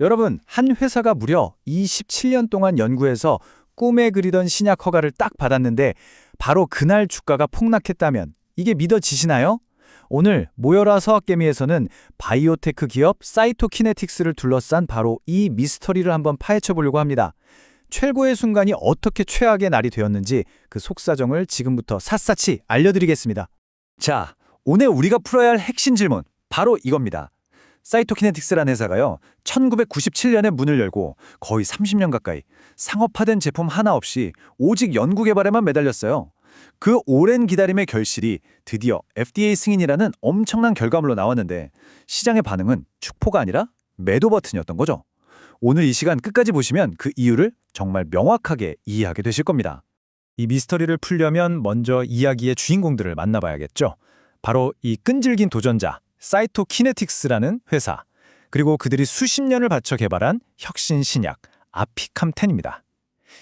여러분, 한 회사가 무려 27년 동안 연구해서 꿈에 그리던 신약 허가를 딱 받았는데 바로 그날 주가가 폭락했다면 이게 믿어지시나요? 오늘 모여라 서학개미에서는 바이오테크 기업 사이토키네틱스를 둘러싼 바로 이 미스터리를 한번 파헤쳐 보려고 합니다. 최고의 순간이 어떻게 최악의 날이 되었는지 그 속사정을 지금부터 샅샅이 알려드리겠습니다. 자, 오늘 우리가 풀어야 할 핵심 질문 바로 이겁니다. 사이토키네틱스라는 회사가요. 1997년에 문을 열고 거의 30년 가까이 상업화된 제품 하나 없이 오직 연구 개발에만 매달렸어요. 그 오랜 기다림의 결실이 드디어 FDA 승인이라는 엄청난 결과물로 나왔는데 시장의 반응은 축포가 아니라 매도 버튼이었던 거죠. 오늘 이 시간 끝까지 보시면 그 이유를 정말 명확하게 이해하게 되실 겁니다. 이 미스터리를 풀려면 먼저 이야기의 주인공들을 만나봐야겠죠. 바로 이 끈질긴 도전자 사이토키네틱스라는 회사 그리고 그들이 수십 년을 바쳐 개발한 혁신 신약 아피캄텐입니다.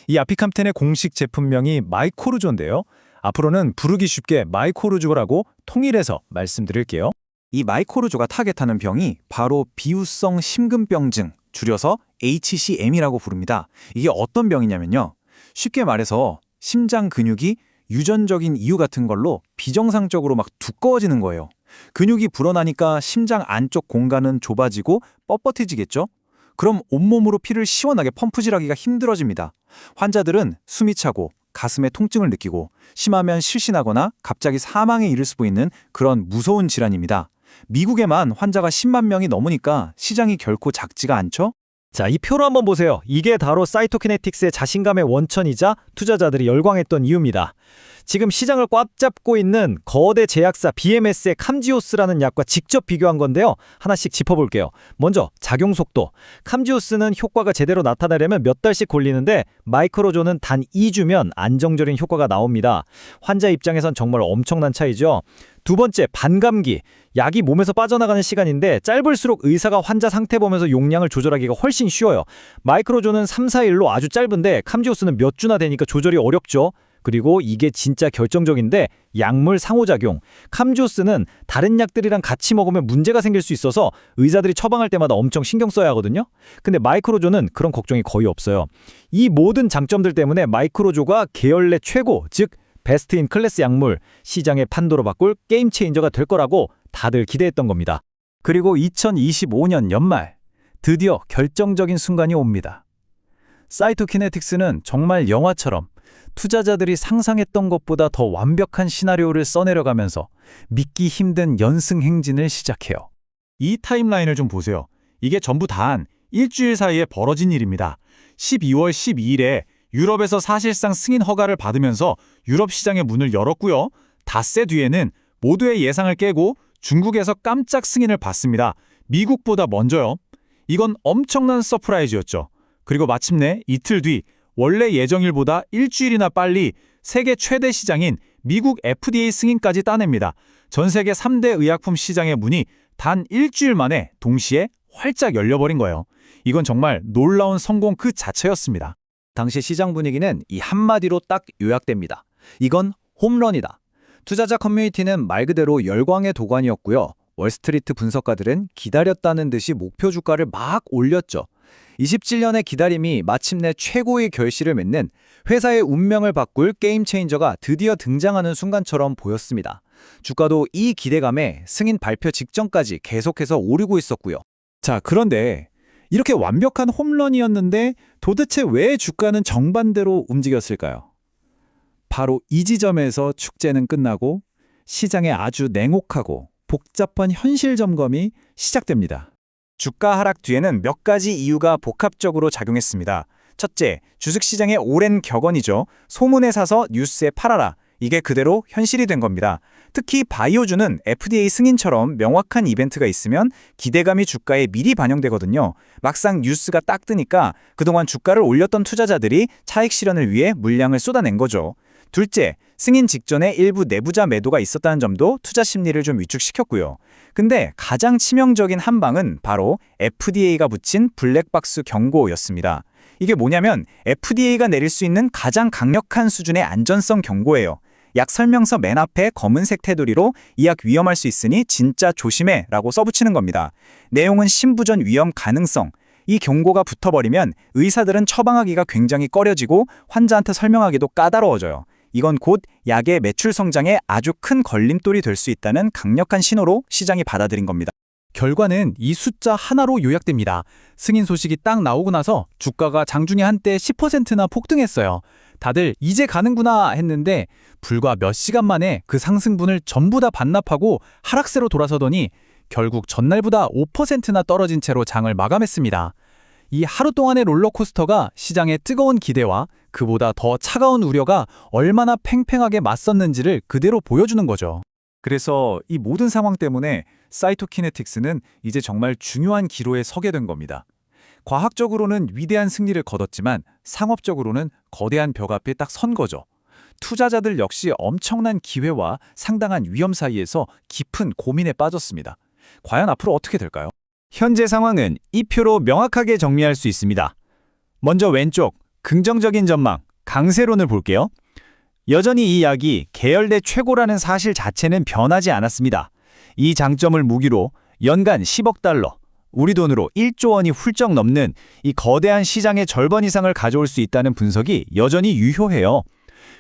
이 아피캄텐의 공식 제품명이 마이코르조인데요. 앞으로는 부르기 쉽게 마이코르조라고 통일해서 말씀드릴게요. 이 마이코르조가 타겟하는 병이 바로 비우성 심근병증, 줄여서 HCM이라고 부릅니다. 이게 어떤 병이냐면요. 쉽게 말해서 심장 근육이 유전적인 이유 같은 걸로 비정상적으로 막 두꺼워지는 거예요. 근육이 불어나니까 심장 안쪽 공간은 좁아지고 뻣뻣해지겠죠? 그럼 온몸으로 피를 시원하게 펌프질하기가 힘들어집니다. 환자들은 숨이 차고 가슴에 통증을 느끼고 심하면 실신하거나 갑자기 사망에 이를 수도 있는 그런 무서운 질환입니다. 미국에만 환자가 10만 명이 넘으니까 시장이 결코 작지가 않죠? 자, 이 표로 한번 보세요. 이게 바로 사이토키네틱스의 자신감의 원천이자 투자자들이 열광했던 이유입니다. 지금 시장을 꽉 잡고 있는 거대 제약사 BMS의 캄지오스라는 약과 직접 비교한 건데요. 하나씩 짚어볼게요. 먼저 작용 속도. 캄지오스는 효과가 제대로 나타나려면 몇 달씩 걸리는데 마이크로조는 단 2주면 안정적인 효과가 나옵니다. 환자 입장에선 정말 엄청난 차이죠. 두 번째, 반감기. 약이 몸에서 빠져나가는 시간인데 짧을수록 의사가 환자 상태 보면서 용량을 조절하기가 훨씬 쉬워요. 마이크로조는 3, 4일로 아주 짧은데 캄지오스는 몇 주나 되니까 조절이 어렵죠. 그리고 이게 진짜 결정적인데 약물 상호작용. 캄지오스는 다른 약들이랑 같이 먹으면 문제가 생길 수 있어서 의사들이 처방할 때마다 엄청 신경 써야 하거든요. 근데 마이크로조는 그런 걱정이 거의 없어요. 이 모든 장점들 때문에 마이크로조가 계열 내 최고, 즉 베스트 인 클래스 약물, 시장의 판도로 바꿀 게임 체인저가 될 거라고 다들 기대했던 겁니다. 그리고 2025년 연말 드디어 결정적인 순간이 옵니다. 사이토키네틱스는 정말 영화처럼 투자자들이 상상했던 것보다 더 완벽한 시나리오를 써내려가면서 믿기 힘든 연승 행진을 시작해요. 이 타임라인을 좀 보세요. 이게 전부 다한 일주일 사이에 벌어진 일입니다. 12월 12일에 유럽에서 사실상 승인 허가를 받으면서 유럽 시장의 문을 열었고요. 닷새 뒤에는 모두의 예상을 깨고 중국에서 깜짝 승인을 받습니다. 미국보다 먼저요. 이건 엄청난 서프라이즈였죠. 그리고 마침내 이틀 뒤 원래 예정일보다 일주일이나 빨리 세계 최대 시장인 미국 FDA 승인까지 따냅니다. 전 세계 3대 의약품 시장의 문이 단 일주일 만에 동시에 활짝 열려버린 거예요. 이건 정말 놀라운 성공 그 자체였습니다. 당시 시장 분위기는 이 한마디로 딱 요약됩니다. 이건 홈런이다. 투자자 커뮤니티는 말 그대로 열광의 도가니였고요. 월스트리트 분석가들은 기다렸다는 듯이 목표 주가를 막 올렸죠. 27년의 기다림이 마침내 최고의 결실을 맺는 회사의 운명을 바꿀 게임 체인저가 드디어 등장하는 순간처럼 보였습니다. 주가도 이 기대감에 승인 발표 직전까지 계속해서 오르고 있었고요. 자, 그런데 이렇게 완벽한 홈런이었는데 도대체 왜 주가는 정반대로 움직였을까요? 바로 이 지점에서 축제는 끝나고 시장에 아주 냉혹하고 복잡한 현실 점검이 시작됩니다. 주가 하락 뒤에는 몇 가지 이유가 복합적으로 작용했습니다. 첫째, 주식시장의 오랜 격언이죠. 소문에 사서 뉴스에 팔아라. 이게 그대로 현실이 된 겁니다. 특히 바이오주는 FDA 승인처럼 명확한 이벤트가 있으면 기대감이 주가에 미리 반영되거든요. 막상 뉴스가 딱 뜨니까 그동안 주가를 올렸던 투자자들이 차익 실현을 위해 물량을 쏟아낸 거죠. 둘째, 승인 직전에 일부 내부자 매도가 있었다는 점도 투자 심리를 좀 위축시켰고요. 근데 가장 치명적인 한 방은 바로 FDA가 붙인 블랙박스 경고였습니다. 이게 뭐냐면 FDA가 내릴 수 있는 가장 강력한 수준의 안전성 경고예요. 약 설명서 맨 앞에 검은색 테두리로 이 약 위험할 수 있으니 진짜 조심해 라고 써붙이는 겁니다. 내용은 신부전 위험 가능성, 이 경고가 붙어버리면 의사들은 처방하기가 굉장히 꺼려지고 환자한테 설명하기도 까다로워져요. 이건 곧 약의 매출 성장에 아주 큰 걸림돌이 될 수 있다는 강력한 신호로 시장이 받아들인 겁니다. 결과는 이 숫자 하나로 요약됩니다. 승인 소식이 딱 나오고 나서 주가가 장중에 한때 10%나 폭등했어요. 다들 이제 가는구나 했는데 불과 몇 시간 만에 그 상승분을 전부 다 반납하고 하락세로 돌아서더니 결국 전날보다 5%나 떨어진 채로 장을 마감했습니다. 이 하루 동안의 롤러코스터가 시장의 뜨거운 기대와 그보다 더 차가운 우려가 얼마나 팽팽하게 맞섰는지를 그대로 보여주는 거죠. 그래서 이 모든 상황 때문에 사이토키네틱스는 이제 정말 중요한 기로에 서게 된 겁니다. 과학적으로는 위대한 승리를 거뒀지만 상업적으로는 거대한 벽 앞에 딱 선 거죠. 투자자들 역시 엄청난 기회와 상당한 위험 사이에서 깊은 고민에 빠졌습니다. 과연 앞으로 어떻게 될까요? 현재 상황은 이 표로 명확하게 정리할 수 있습니다. 먼저 왼쪽 긍정적인 전망, 강세론을 볼게요. 여전히 이 약이 계열대 최고라는 사실 자체는 변하지 않았습니다. 이 장점을 무기로 연간 10억 달러, 우리 돈으로 1조 원이 훌쩍 넘는 이 거대한 시장의 절반 이상을 가져올 수 있다는 분석이 여전히 유효해요.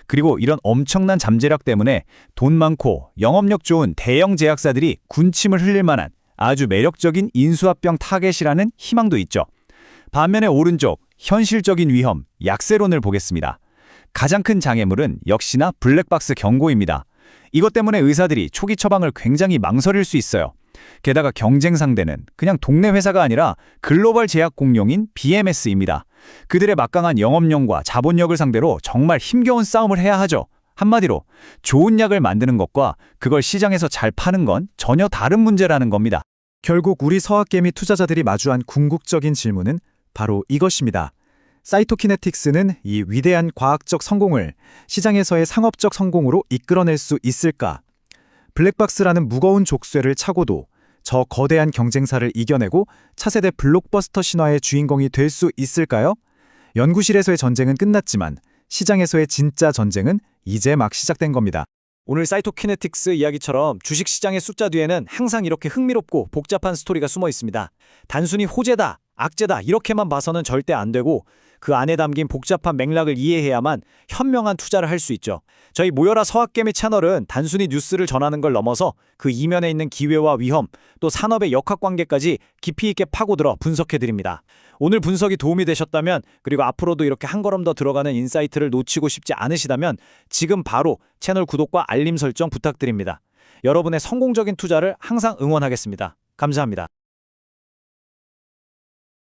그리고 이런 엄청난 잠재력 때문에 돈 많고 영업력 좋은 대형 제약사들이 군침을 흘릴 만한 아주 매력적인 인수합병 타겟이라는 희망도 있죠. 반면에 오른쪽 현실적인 위험, 약세론을 보겠습니다. 가장 큰 장애물은 역시나 블랙박스 경고입니다. 이것 때문에 의사들이 초기 처방을 굉장히 망설일 수 있어요. 게다가 경쟁 상대는 그냥 동네 회사가 아니라 글로벌 제약 공룡인 BMS입니다. 그들의 막강한 영업력과 자본력을 상대로 정말 힘겨운 싸움을 해야 하죠. 한마디로 좋은 약을 만드는 것과 그걸 시장에서 잘 파는 건 전혀 다른 문제라는 겁니다. 결국 우리 서학개미 투자자들이 마주한 궁극적인 질문은 바로 이것입니다. 사이토키네틱스는 이 위대한 과학적 성공을 시장에서의 상업적 성공으로 이끌어낼 수 있을까? 블랙박스라는 무거운 족쇄를 차고도 저 거대한 경쟁사를 이겨내고 차세대 블록버스터 신화의 주인공이 될 수 있을까요? 연구실에서의 전쟁은 끝났지만 시장에서의 진짜 전쟁은 이제 막 시작된 겁니다. 오늘 사이토키네틱스 이야기처럼 주식 시장의 숫자 뒤에는 항상 이렇게 흥미롭고 복잡한 스토리가 숨어 있습니다. 단순히 호재다, 악재다 이렇게만 봐서는 절대 안 되고 그 안에 담긴 복잡한 맥락을 이해해야만 현명한 투자를 할 수 있죠. 저희 모여라 서학개미 채널은 단순히 뉴스를 전하는 걸 넘어서 그 이면에 있는 기회와 위험, 또 산업의 역학관계까지 깊이 있게 파고들어 분석해드립니다. 오늘 분석이 도움이 되셨다면 그리고 앞으로도 이렇게 한 걸음 더 들어가는 인사이트를 놓치고 싶지 않으시다면 지금 바로 채널 구독과 알림 설정 부탁드립니다. 여러분의 성공적인 투자를 항상 응원하겠습니다. 감사합니다.